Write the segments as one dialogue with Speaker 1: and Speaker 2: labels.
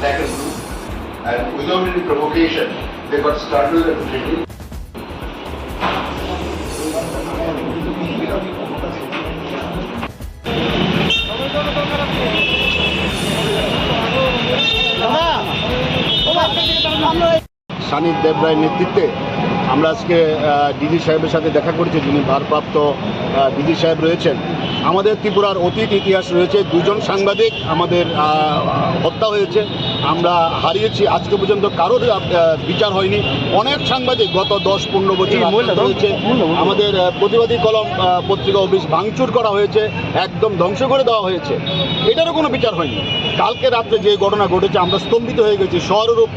Speaker 1: second group, and without any provocation, they got startled and fleeing.
Speaker 2: Sunny দেবরায়ের নেতৃত্বে আমরা আজকে DG সাহেবের সাথে দেখা করেছি যিনি ভারপ্রাপ্ত ডিজি সাহেব রয়েছেন। আমাদের ত্রিপুরার অতীত ইতিহাস রয়েছে দুজন সাংবাদিক আমাদের হত্যা হয়েছে। আমরা হারিয়েছি আজকে পর্যন্ত কারোর বিচার হয়নি। অনেক সাংবাদিক গত দশ পনেরো বছর হয়েছে। আমাদের প্রতিবাদী কলম পত্রিকা অফিস ভাঙচুর করা হয়েছে একদম ধ্বংস করে দেওয়া হয়েছে। এটারও কোনো বিচার হয়নি। কালকে রাত্রে যে ঘটনা ঘটেছে আমরা স্তম্ভিত হয়ে গেছি। শহরূপ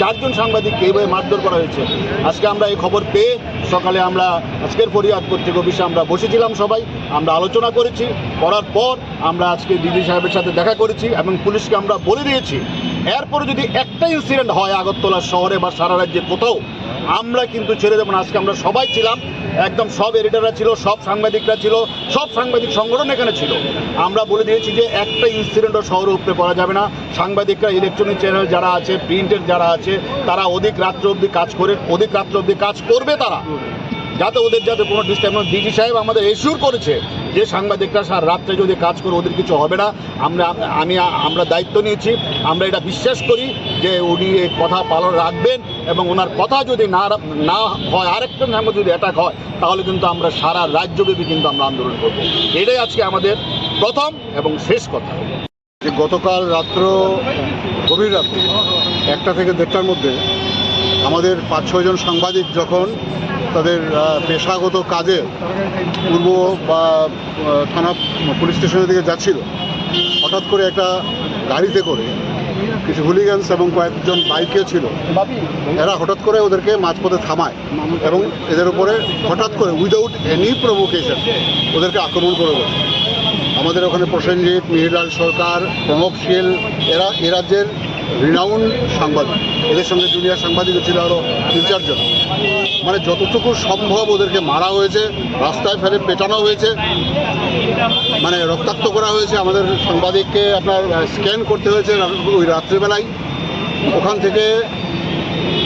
Speaker 2: চারজন সাংবাদিককে এইভাবে মারধর করা হয়েছে। আজকে আমরা খবর পেয়ে সকালে আমরা আজকের ফরিয়াদ কর্তৃক অফিসে আমরা বসেছিলাম সবাই। আমরা আলোচনা করেছি। করার পর আমরা আজকে ডিজি সাহেবের সাথে দেখা করেছি এবং পুলিশকে আমরা বলে দিয়েছি। এরপরে যদি একটা ইনসিডেন্ট হয় আগরতলা শহরে বা সারা রাজ্যে কোথাও, আমরা কিন্তু ছেড়ে দেবো আজকে আমরা সবাই ছিলাম। একদম সব এডিটাররা ছিল, সব সাংবাদিকরা ছিল, সব সাংবাদিক সংগঠন এখানে ছিল। আমরা বলে দিয়েছি যে একটা ইনসিডেন্টও শহরে উপরে করা যাবে না। সাংবাদিকরা ইলেকট্রনিক চ্যানেল যারা আছে প্রিন্টের যারা আছে, তারা অধিক রাত্র অবধি কাজ করে, অধিক রাত্র অবধি কাজ করবে তারা। যাতে ওদের যাতে কোনো ডিস্টার্ব ডিজি সাহেব আমাদের এসিওর করেছে যে সাংবাদিকরা সার রাত্রে যদি কাজ করে ওদের কিছু হবে না, আমরা, আমি, আমরা দায়িত্ব নিয়েছি, আমরা এটা বিশ্বাস করি যে উনি এই কথা পালন রাখবেন এবং ওনার কথা যদি না না হয়, আরেকটা নামে যদি অ্যাটাক হয়, তাহলে কিন্তু আমরা সারা রাজ্যব্যাপী কিন্তু আমরা আন্দোলন করব। এটাই আজকে আমাদের প্রথম এবং শেষ কথা।
Speaker 3: যে গতকাল রাত্র, গভীর রাত্রে, একটা থেকে দেড়টার মধ্যে আমাদের পাঁচ ছয়জন সাংবাদিক যখন তাদের পেশাগত কাজে পূর্ব বা থানা পুলিশ স্টেশনের দিকে যাচ্ছিল। হঠাৎ করে একটা গাড়িতে করে কিছু হুলিগান্স এবং কয়েকজন বাইকে ছিল। এরা হঠাৎ করে ওদেরকে মাঝপথে থামায় এবং এদের উপরে হঠাৎ করে উইদাউট এনি প্রভোকেশন ওদেরকে আক্রমণ করে বসে। আমাদের ওখানে প্রসেনজিৎ মিহিরলাল সরকার, প্রমোদ শীল, এরা, এ রাজ্যের রিনাউন্ড সাংবাদিক। এদের সঙ্গে জুনিয়র সাংবাদিক ছিল আরও তিন চারজন। মানে যতটুকু সম্ভব ওদেরকে মারা হয়েছে, রাস্তায় ফেলে পেটানো হয়েছে মানে রক্তাক্ত করা হয়েছে। আমাদের সাংবাদিককে আপনার স্ক্যান করতে হয়েছে ওই রাত্রিবেলায়। ওখান থেকে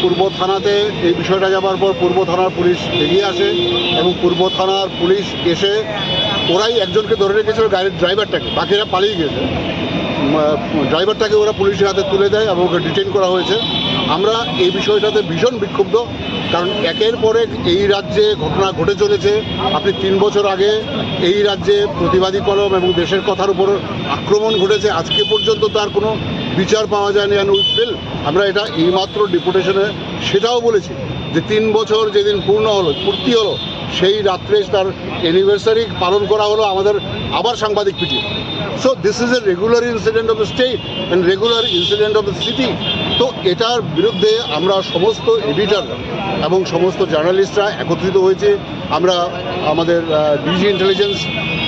Speaker 3: পূর্ব থানাতে এই বিষয়টা যাবার পর পূর্ব থানার পুলিশ এগিয়ে আসে এবং পূর্ব থানার পুলিশ এসে ওরাই একজনকে ধরে রেখেছিল গাড়ির ড্রাইভারটাকে, বাকিরা পালিয়ে গেছে ড্রাইভারটাকে ওরা পুলিশের হাতে তুলে দেয় এবং ওকে ডিটেন করা হয়েছে। আমরা এই বিষয়টাতে ভীষণ বিক্ষুব্ধ, কারণ একের পরে এই রাজ্যে ঘটনা ঘটে চলেছে। আপনি তিন বছর আগে এই রাজ্যে প্রতিবাদী কলম এবং দেশের কথার উপর আক্রমণ ঘটেছে। আজকে পর্যন্ত তার কোনো বিচার পাওয়া যায়নি অ্যান্ড উইথ ফিল আমরা এটা এইমাত্র ডিপুটেশনে সেটাও বলেছি যে তিন বছর যেদিন পূর্ণ হলো, পূর্তি হলো, সেই রাত্রে তার অ্যানিভার্সারি পালন করা হলো আমাদের আবার সাংবাদিক PT so this is a regular incident of the state and regular incident of the city তো এটার বিরুদ্ধে আমরা সমস্ত এডিটর এবং সমস্ত জার্নালিস্টরা একত্রিত হয়েছে। আমরা আমাদের ডিজি ইন্টেলিজেন্স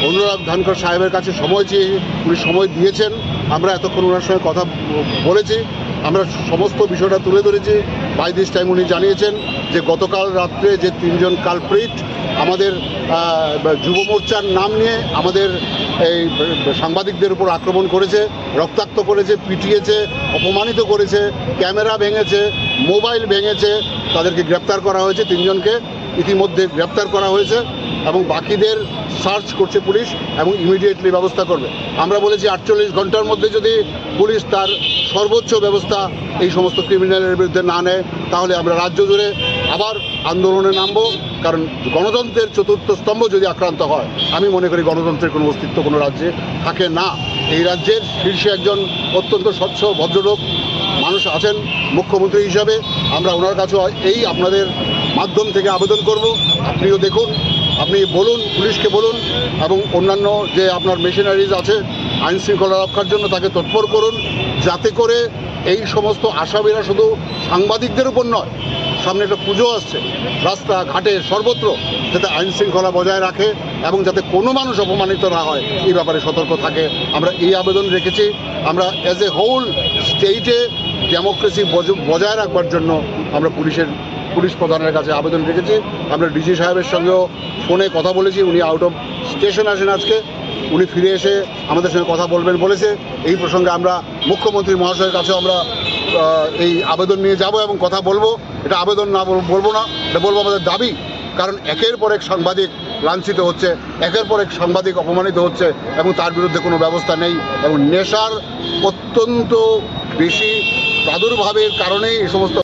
Speaker 3: অনুরাগ ধানকর সাহেবের কাছে সময় চেয়ে, উনি সময় দিয়েছেন। আমরা এতক্ষণ ওনার সঙ্গে কথা বলেছি। আমরা সমস্ত বিষয়টা তুলে ধরেছি। বাই দিস টাইম উনি জানিয়েছেন যে গতকাল রাত্রে যে তিনজন কালপ্রিট আমাদের যুব মোর্চার নাম নিয়ে আমাদের এই সাংবাদিকদের উপর আক্রমণ করেছে, রক্তাক্ত করেছে, পিটিয়েছে, অপমানিত করেছে, ক্যামেরা ভেঙেছে, মোবাইল ভেঙেছে, তাদেরকে গ্রেপ্তার করা হয়েছে তিনজনকে। ইতিমধ্যে গ্রেপ্তার করা হয়েছে। এবং বাকিদের সার্চ করছে পুলিশ এবং ইমিডিয়েটলি ব্যবস্থা করবে। আমরা বলেছি আটচল্লিশ ঘণ্টার মধ্যে যদি পুলিশ তার সর্বোচ্চ ব্যবস্থা এই সমস্ত ক্রিমিনালের বিরুদ্ধে না নেয়, তাহলে আমরা রাজ্য জুড়ে আবার আন্দোলনে নামবো। কারণ গণতন্ত্রের চতুর্থ স্তম্ভ যদি আক্রান্ত হয়, আমি মনে করি গণতন্ত্রের কোনো অস্তিত্ব কোনো রাজ্যে থাকে না। এই রাজ্যের শীর্ষে একজন অত্যন্ত স্বচ্ছ ভদ্রলোক মানুষ আছেন মুখ্যমন্ত্রী হিসাবে। আমরা ওনার কাছে এই আপনাদের মাধ্যম থেকে আবেদন করব। আপনিও দেখুন আপনি বলুন, পুলিশকে বলুন এবং অন্যান্য যে আপনার মেশিনারিজ আছে, আইন শৃঙ্খলা রক্ষার জন্য তাকে তৎপর করুন, যাতে করে এই সমস্ত আসামিরা শুধু সাংবাদিকদের উপর নয়, সামনে একটা পুজো আসছে, রাস্তা, ঘাটে সর্বত্র, যাতে আইন শৃঙ্খলা বজায় রাখে এবং যাতে কোনো মানুষ অপমানিত না হয়, এই ব্যাপারে সতর্ক থাকে। আমরা এই আবেদন রেখেছি। আমরা অ্যাজ এ হোল স্টেটে ডেমোক্রেসি বজায় রাখবার জন্য আমরা পুলিশের পুলিশ প্রধানের কাছে আবেদন রেখেছি। আমরা ডিজি সাহেবের সঙ্গেও ফোনে কথা বলেছি, উনি আউট অফ স্টেশন আসেন আজকে। উনি ফিরে এসে আমাদের সঙ্গে কথা বলবেন বলেছে। এই প্রসঙ্গে আমরা মুখ্যমন্ত্রী মহাশয়ের কাছে আমরা এই আবেদন নিয়ে যাব এবং কথা বলব। এটা আবেদন না বলব না, এটা বলব আমাদের দাবি। কারণ একের পর এক সাংবাদিক লাঞ্ছিত হচ্ছে, একের পর এক সাংবাদিক অপমানিত হচ্ছে এবং তার বিরুদ্ধে কোনো ব্যবস্থা নেই এবং নেশার অত্যন্ত বেশি প্রাদুর্ভাবের কারণেই এই সমস্ত